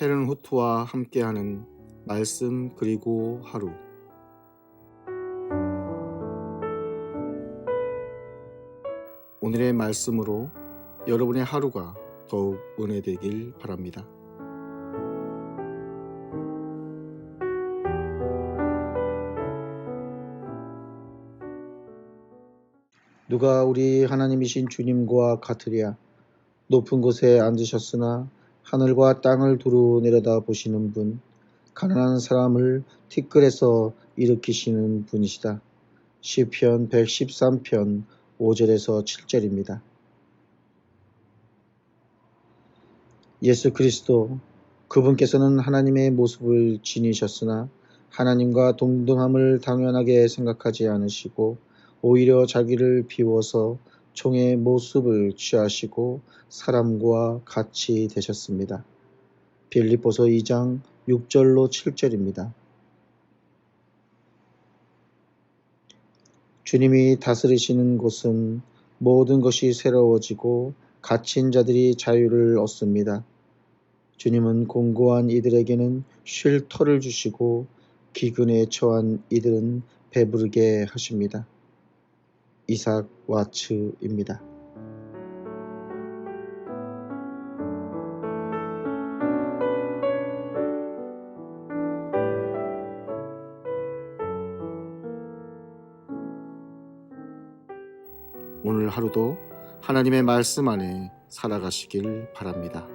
헤른 후트와 함께하는 말씀 그리고 하루 오늘의 말씀으로 여러분의 하루가 더욱 은혜되길 바랍니다. 누가 우리 하나님이신 주님과 같으랴 높은 곳에 앉으셨으나 하늘과 땅을 두루 내려다 보시는 분 가난한 사람을 티끌에서 일으키시는 분이시다. 시편 113편 5절에서 7절입니다. 예수 그리스도 그분께서는 하나님의 모습을 지니셨으나 하나님과 동등함을 당연하게 생각하지 않으시고 오히려 자기를 비워서 종의 모습을 취하시고 사람과 같이 되셨습니다. 빌립보서 2장 6절로 7절입니다. 주님이 다스리시는 곳은 모든 것이 새로워지고 갇힌 자들이 자유를 얻습니다. 주님은 공고한 이들에게는 쉴 터를 주시고 기근에 처한 이들은 배부르게 하십니다. 이삭 와츠입니다. 오늘 하루도 하나님의 말씀 안에 살아가시길 바랍니다.